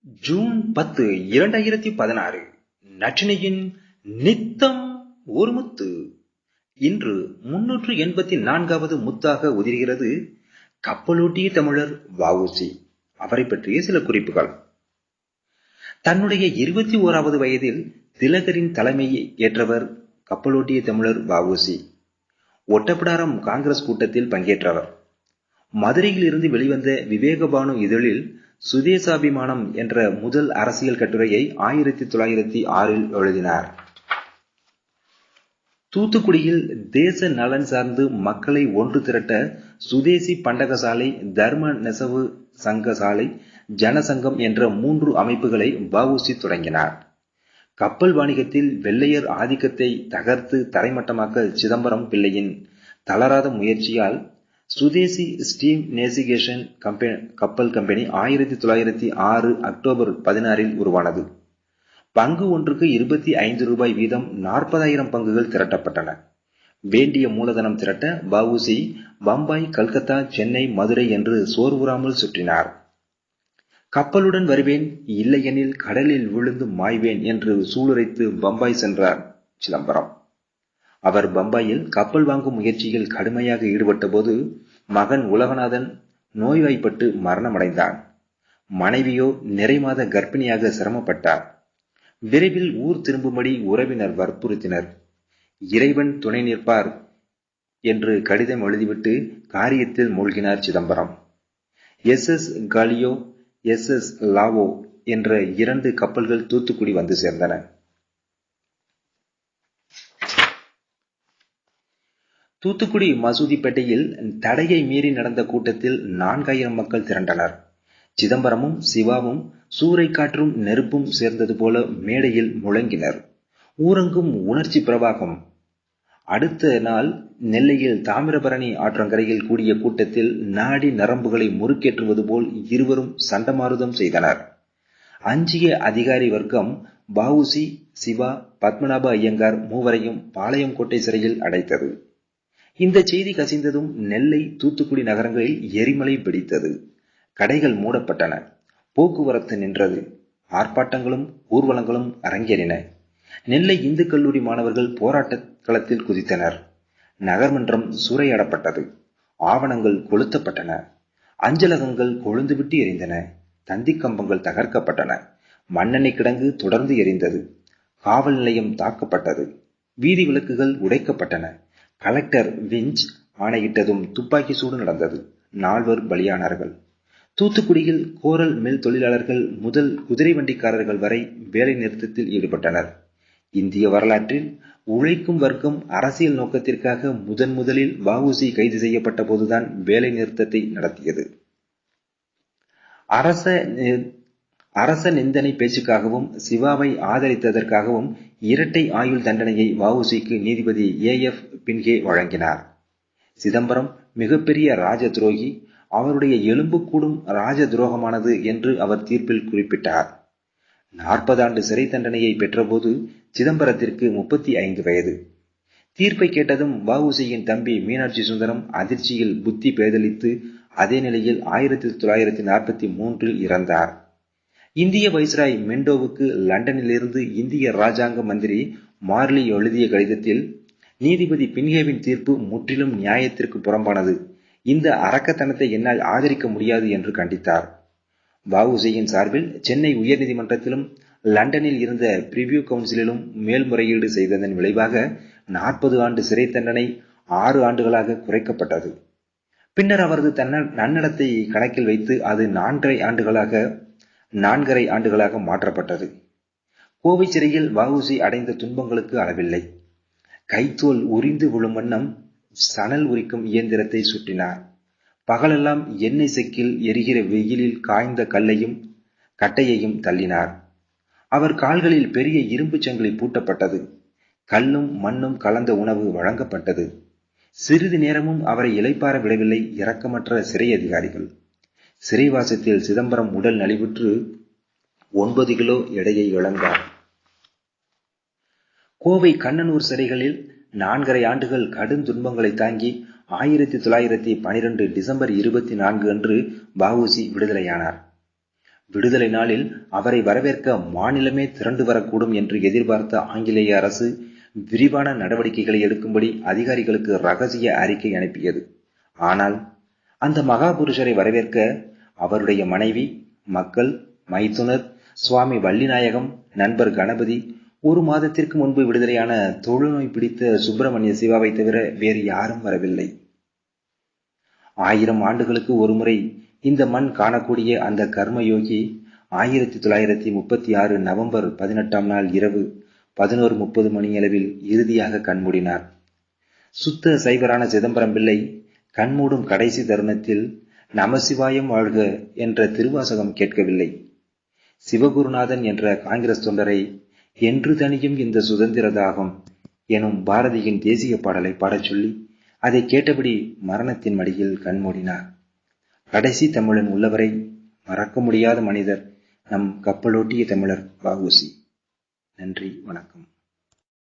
June பத்து இரண்டாயிரத்தி பதினாறு. நற்றினையின் நித்தம் ஒரு முத்து. இன்று முன்னூற்று எண்பத்தி நான்காவது முத்தாக உதிர்கிறது கப்பலோட்டிய தமிழர் வவுசி. அவரை பற்றிய சில குறிப்புகள். தன்னுடைய இருபத்தி ஓராவது வயதில் திலகரின் தலைமையை ஏற்றவர் கப்பலோட்டிய தமிழர் வவுசி. ஒட்டப்பிடாரம் காங்கிரஸ் கூட்டத்தில் பங்கேற்றவர். மதுரையில் இருந்து வெளிவந்த விவேகபானு இதழில் சுதேசாபிமானம் என்ற முதல் அரசியல் கட்டுரையை ஆயிரத்தி தொள்ளாயிரத்தி ஆறில் எழுதினார். தூத்துக்குடியில் தேச நலன் சார்ந்து மக்களை ஒன்று திரட்ட சுதேசி பண்டகசாலை தர்ம நெசவு சங்க சாலை ஜனசங்கம் என்ற மூன்று அமைப்புகளை வவுசி தொடங்கினார். கப்பல் வாணிகத்தில் வெள்ளையர் ஆதிக்கத்தை தகர்த்து தரைமட்டமாக்க சிதம்பரம் பிள்ளையின் தளராத முயற்சியால் சுதேசி ஸ்டீம் நேசிகேஷன் கப்பல் கம்பெனி ஆயிரத்தி தொள்ளாயிரத்தி ஆறு அக்டோபர் பதினாறில் உருவானது. பங்கு ஒன்றுக்கு இருபத்தி ஐந்து ரூபாய் வீதம் நாற்பதாயிரம் பங்குகள் திரட்டப்பட்டன. வேண்டிய மூலதனம் திரட்ட பவுசி பம்பாய் கல்கத்தா சென்னை மதுரை என்று சோர்வுறாமல் சுற்றினார். கப்பலுடன் வருவேன் இல்லையெனில் கடலில் விழுந்து மாய்வேன் என்று சூளுரைத்து பம்பாய் சென்றார் சிதம்பரம். அவர் பம்பாயில் கப்பல் வாங்கும் முயற்சியில் கடுமையாக ஈடுபட்ட போது மகன் உலகநாதன் நோய்வாய்ப்பட்டு மரணமடைந்தான் மனைவியோ நிறைமாத கர்ப்பிணியாக சிரமப்பட்டார். விரைவில் ஊர் திரும்பும்படி உறவினர் வற்புறுத்தினர். இறைவன் துணை நிற்பார் என்று கடிதம் எழுதிவிட்டு காரியத்தில் மூழ்கினார் Chidambaram. S S Gallia S S Lawoe என்ற இரண்டு கப்பல்கள் தூத்துக்குடி வந்து சேர்ந்தன. தூத்துக்குடி மசூதிப்பேட்டையில் தடையை மீறி நடந்த கூட்டத்தில் நான்காயிரம் மக்கள் திரண்டனர். சிதம்பரமும் சிவாவும் சூறை காற்றும் நெருப்பும் சேர்ந்தது போல மேடையில் முழங்கினர். ஊரங்கும் உணர்ச்சி பிரவாகம். அடுத்த நாள் நெல்லையில் தாமிரபரணி ஆற்றங்கரையில் கூடிய கூட்டத்தில் நாடி நரம்புகளை முறுக்கேற்றுவது போல் இருவரும் சண்டமாருதம் செய்தனர். அஞ்சிய அதிகாரி வர்க்கம் பாவுசி சிவா பத்மநாப ஐயங்கார் மூவரையும் பாளையங்கோட்டை சிறையில் அடைத்தது. இந்த செய்தி கசிந்ததும் நெல்லை தூத்துக்குடி நகரங்களில் எரிமலை பிடித்தது கடைகள் மூடப்பட்டன. போக்குவரத்து நின்றது. ஆர்ப்பாட்டங்களும் ஊர்வலங்களும் அரங்கேறின. நெல்லை இந்து கல்லூரி மாணவர்கள் போராட்ட களத்தில் குதித்தனர். நகர்மன்றம் சூறையாடப்பட்டது. ஆவணங்கள் கொளுத்தப்பட்டன. அஞ்சலகங்கள் கொழுந்துவிட்டு எரிந்தன. தந்தி கம்பங்கள் தகர்க்கப்பட்டன. மண்ணெண்ணெய் கிடங்கு தொடர்ந்து எரிந்தது. காவல் நிலையம் தாக்கப்பட்டது. வீதி விளக்குகள் உடைக்கப்பட்டன. கலெக்டர் விஞ்ச் ஆணையிட்டதும் துப்பாக்கி சூடு நடந்தது. நால்வர் பலியானார்கள். தூத்துக்குடியில் கோரல் மில் தொழிலாளர்கள் முதல் குதிரை வண்டிக்காரர்கள் வரை வேலை நிறுத்தத்தில் ஈடுபட்டனர். இந்திய வரலாற்றில் உழைக்கும் வர்க்கம் அரசியல் நோக்கத்திற்காக முதன் முதலில் வஉசி கைது செய்யப்பட்ட போதுதான் வேலை நிறுத்தத்தை நடத்தியது. அரச அரச நிந்தனை பேச்சுக்காகவும் சிவாவை ஆதரித்ததற்காகவும் இரட்டை ஆயுள் தண்டனையை வஉசிக்கு நீதிபதி ஏ எஃப் பின்கே வழங்கினார். சிதம்பரம் மிகப்பெரிய ராஜ துரோகி அவருடைய எலும்பு கூடும் ராஜ துரோகமானது என்று அவர் தீர்ப்பில் குறிப்பிட்டார். நாற்பது ஆண்டு சிறை தண்டனையை பெற்றபோது சிதம்பரத்திற்கு முப்பத்தி ஐந்து வயது. தீர்ப்பை கேட்டதும் வஉசியின் தம்பி மீனாட்சி சுந்தரம் அதிர்ச்சியில் புத்தி பேதலித்து அதே நிலையில் ஆயிரத்தி தொள்ளாயிரத்தி நாற்பத்தி மூன்றில் இறந்தார். இந்திய வைஸ்ராய் மெண்டோவுக்கு லண்டனிலிருந்து இந்திய ராஜாங்க மந்திரி மார்லி எழுதிய கடிதத்தில் நீதிபதி பின்ஹேவின் தீர்ப்பு முற்றிலும் நியாயத்திற்கு புறம்பானது. இந்த அரக்கத்தனத்தை என்னால் ஆதரிக்க முடியாது என்று கண்டித்தார். வஉசியின் சார்பில் சென்னை உயர்நீதிமன்றத்திலும் லண்டனில் இருந்த பிரிவியூ கவுன்சிலிலும் மேல்முறையீடு செய்ததன் விளைவாக நாற்பது ஆண்டு சிறை தண்டனை ஆறு ஆண்டுகளாக குறைக்கப்பட்டது. பின்னர் அவரது தன்ன நன்னடத்தை கணக்கில் வைத்து அது நான்கரை ஆண்டுகளாக நான்கரை ஆண்டுகளாக மாற்றப்பட்டது. கோவை சிறையில் வவுசி அடைந்த துன்பங்களுக்கு அளவில்லை. கைத்தோல் உரிந்து விழும் வண்ணம் சணல் உரிக்கும் இயந்திரத்தை சுற்றினார். பகலெல்லாம் எண்ணெய் செக்கில் எரிகிற வெயிலில் காய்ந்த கல்லையும் கட்டையையும் தள்ளினார். அவர் கால்களில் பெரிய இரும்பு சங்கிலி பூட்டப்பட்டது. கல்லும் மண்ணும் கலந்த உணவு வழங்கப்பட்டது. சிறிது நேரமும் அவரை இலைப்பார விடவில்லை இரக்கமற்ற சிறை அதிகாரிகள். சிறைவாசத்தில் சிதம்பரம் உடல் நலிவுற்று ஒன்பது கிலோ எடையை இழந்தார். கோவை கண்ணனூர் சிறைகளில் நான்கரை ஆண்டுகள் கடும் துன்பங்களை தாங்கி ஆயிரத்தி தொள்ளாயிரத்தி பனிரெண்டு டிசம்பர் இருபத்தி நான்கு அன்று வஉசி விடுதலையானார். விடுதலை நாளில் அவரை வரவேற்க மாநிலமே திரண்டு வரக்கூடும் என்று எதிர்பார்த்த ஆங்கிலேய அரசு விரிவான நடவடிக்கைகளை எடுக்கும்படி அதிகாரிகளுக்கு ரகசிய அறிக்கை அனுப்பியது. ஆனால் அந்த மகாபுருஷரை வரவேற்க அவருடைய மனைவி மக்கள் மைத்துனர் சுவாமி வள்ளிநாயகம் நண்பர் கணபதி ஒரு மாதத்திற்கு முன்பு விடுதலையான தொழுநோய் பிடித்த சுப்பிரமணிய சிவாவை தவிர வேறு யாரும் வரவில்லை. ஆயிரம் ஆண்டுகளுக்கு ஒருமுறை இந்த மண் காணக்கூடிய அந்த கர்மயோகி ஆயிரத்தி தொள்ளாயிரத்தி முப்பத்தி ஆறு நவம்பர் பதினெட்டாம் நாள் இரவு பதினோரு முப்பது மணியளவில் இறுதியாக கண்மூடினார். சுத்த சைவரான சிதம்பரம் பிள்ளை கண்மூடும் கடைசி தருணத்தில் நமசிவாயம் வாழ்க என்ற திருவாசகம் கேட்கவில்லை. சிவகுருநாதன் என்ற காங்கிரஸ் தொண்டரை என்று தனியும் இந்த சுதந்திர தாகம் எனும் பாரதியின் தேசிய பாடலை பாடச் சொல்லி அதை கேட்டபடி மரணத்தின் மடியில் கண்மூடினார். கடைசி தமிழன் உள்ளவரை மறக்க முடியாத மனிதர் நம் கப்பலோட்டிய தமிழர் பாகுசி நன்றி வணக்கம்.